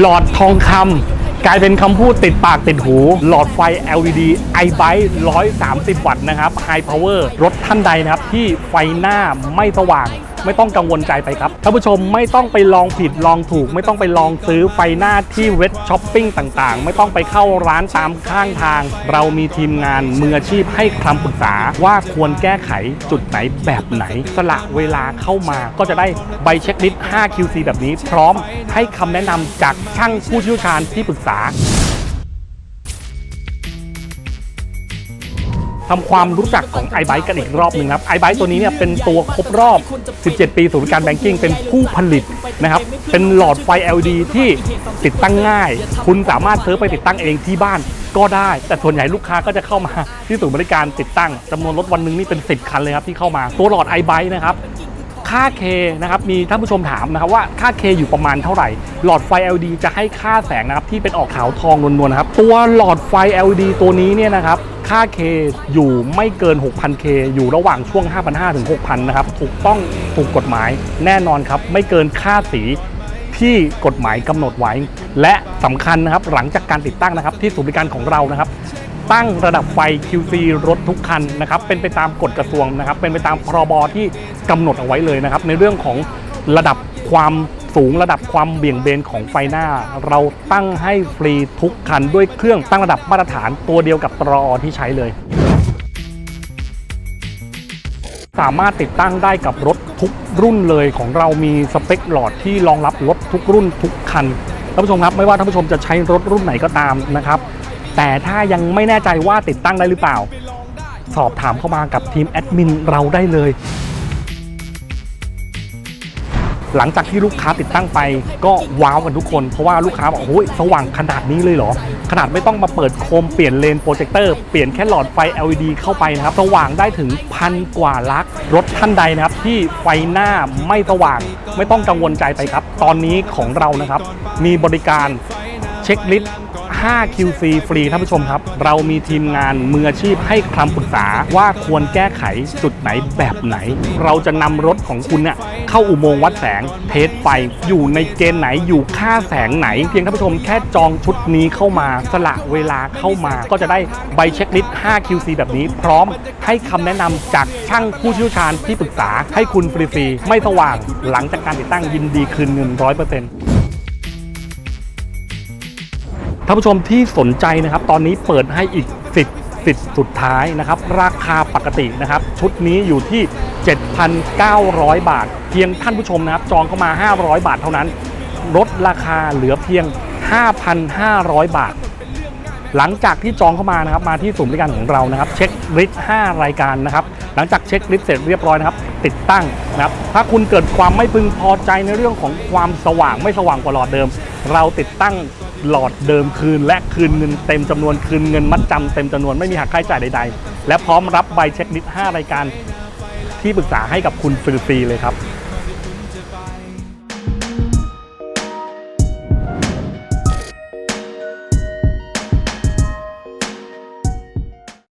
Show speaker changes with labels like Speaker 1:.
Speaker 1: หลอดทองคำกลายเป็นคำพูดติดปากติดหู หลอดไฟ LED i b i 130 วัตต์นะครับ High Power รถท่านใดนะครับที่ไฟหน้าไม่สว่างไม่ต้องกังวลใจไปครับท่านผู้ชมไม่ต้องไปลองผิดลองถูก ไม่ต้องไปลองซื้อไฟหน้าที่เว็บช้อปปิ้งต่างๆ ไม่ต้องไปเข้าร้านตามข้างทาง เรามีทีมงานมืออาชีพให้คำปรึกษาว่าควรแก้ไขจุดไหนแบบไหน สละเวลาเข้ามาก็จะได้ใบเช็คลิสต์ 5 QC แบบนี้ พร้อมให้คำแนะนำจากช่างผู้เชี่ยวชาญที่ปรึกษา ทำความรู้จักของ i b i กันอีกรอบหนึ่งครับ i b i ตัวนี้เนี่ยเป็นตัวครบรอบ 17 ปีศูนย์การแบงกิ้งเป็นผู้ผลิตนะครับ เป็นหลอดไฟ LED ที่ติดตั้งง่าย คุณสามารถซื้อไปติดตั้งเองที่บ้านก็ได้ แต่ส่วนใหญ่ลูกค้าก็จะเข้ามาที่ศูนย์บริการติดตั้งจำนวนรถวันหนึ่งนี่เป็น 10 คันเลยครับที่เข้ามาตัวหลอด i b i นะครับ ค่า K นะครับมีท่านผู้ชมถามนะครับว่าค่า K อยู่ประมาณเท่าไหร่ หลอดไฟ LED จะให้ค่าแสงนะครับที่เป็นออกขาวทองนวลๆนะครับตัวหลอดไฟ LED ตัวนี้เนี่ยนะครับค่า K อยู่ไม่เกิน 6,000K อยู่ระหว่างช่วง 5,500ถึง6,000นะครับถูกต้องถูกกฎหมายแน่นอนครับไม่เกินค่าสีที่กฎหมายกำหนดไว้ และสำคัญนะครับหลังจากการติดตั้งนะครับที่ศูนย์บริการของเรานะครับ ตั้งระดับไฟ QC รถทุกคันนะครับเป็นไปตามกฎกระทรวงนะครับ เป็นไปตามพรบที่กำหนดเอาไว้เลยนะครับ ในเรื่องของระดับความสูงระดับความเบี่ยงเบนของไฟหน้า เราตั้งให้ฟรีทุกคันด้วยเครื่องตั้งระดับมาตรฐานตัวเดียวกับตรอที่ใช้เลย สามารถติดตั้งได้กับรถทุกรุ่นเลยของเรามีสเปคหลอดที่รองรับรถทุกรุ่นทุกคันท่านผู้ชมครับไม่ว่าท่านผู้ชมจะใช้รถรุ่นไหนก็ตามนะครับ แต่ถ้ายังไม่แน่ใจว่าติดตั้งได้หรือเปล่า สอบถามเข้ามากับทีมแอดมินเราได้เลย หลังจากที่ลูกค้าติดตั้งไปก็ว้าวกันทุกคน เพราะว่าลูกค้าบอกโอ้ยสว่างขนาดนี้เลยเหรอ ขนาดไม่ต้องมาเปิดโคมเปลี่ยนเลนโปรเจคเตอร์เปลี่ยนแค่หลอดไฟ LED เข้าไปนะครับ สว่างได้ถึงพันกว่าลักรถท่านใดนะครับ ที่ไฟหน้าไม่สว่าง ไม่ต้องกังวลใจไปครับ ตอนนี้ของเรานะครับ มีบริการเช็คลิสต์ 5 QC ฟรีท่านผู้ชมครับ เรามีทีมงานมืออาชีพให้คำปรึกษาว่าควรแก้ไขจุดไหนแบบไหน เราจะนำรถของคุณเนี่ยเข้าอุโมงค์วัดแสงเทสไฟอยู่ในเกณฑ์ไหนอยู่ค่าแสงไหน เพียงท่านผู้ชมแค่จองชุดนี้เข้ามาสละเวลาเข้ามา ก็จะได้ใบเช็คลิสต์ 5 QC แบบนี้ พร้อมให้คำแนะนำจากช่างผู้เชี่ยวชาญที่ปรึกษาให้คุณฟรีๆไม่สว่างหลังจากการติดตั้งยินดีคืนเงิน100% ท่านผู้ชมที่สนใจนะครับ ตอนนี้เปิดให้อีกสิทธิ์สิทธิ์สุดท้ายนะครับ ราคาปกตินะครับ ชุดนี้อยู่ที่ 7,900 บาท เพียงท่านผู้ชมนะครับ จองเข้ามา 500 บาทเท่านั้น ลดราคาเหลือเพียง 5,500 บาท หลังจากที่จองเข้ามานะครับ มาที่ศูนย์บริการของเรานะครับ เช็คลิสต์5รายการนะครับ หลังจากเช็คลิสต์เสร็จเรียบร้อยนะครับ ติดตั้งนะครับ ถ้าคุณเกิดความไม่พึงพอใจในเรื่องของความสว่างไม่สว่างกว่าหลอดเดิม เราติดตั้ง หลอดเดิมคืน และคืนเงินเต็มจำนวนคืนเงินมัดจำเต็มจำนวนไม่มีหักค่าใช้จ่ายใด ๆ และพร้อมรับใบเช็คลิสต์5รายการที่ปรึกษาให้กับคุณฟรีๆเลยครับ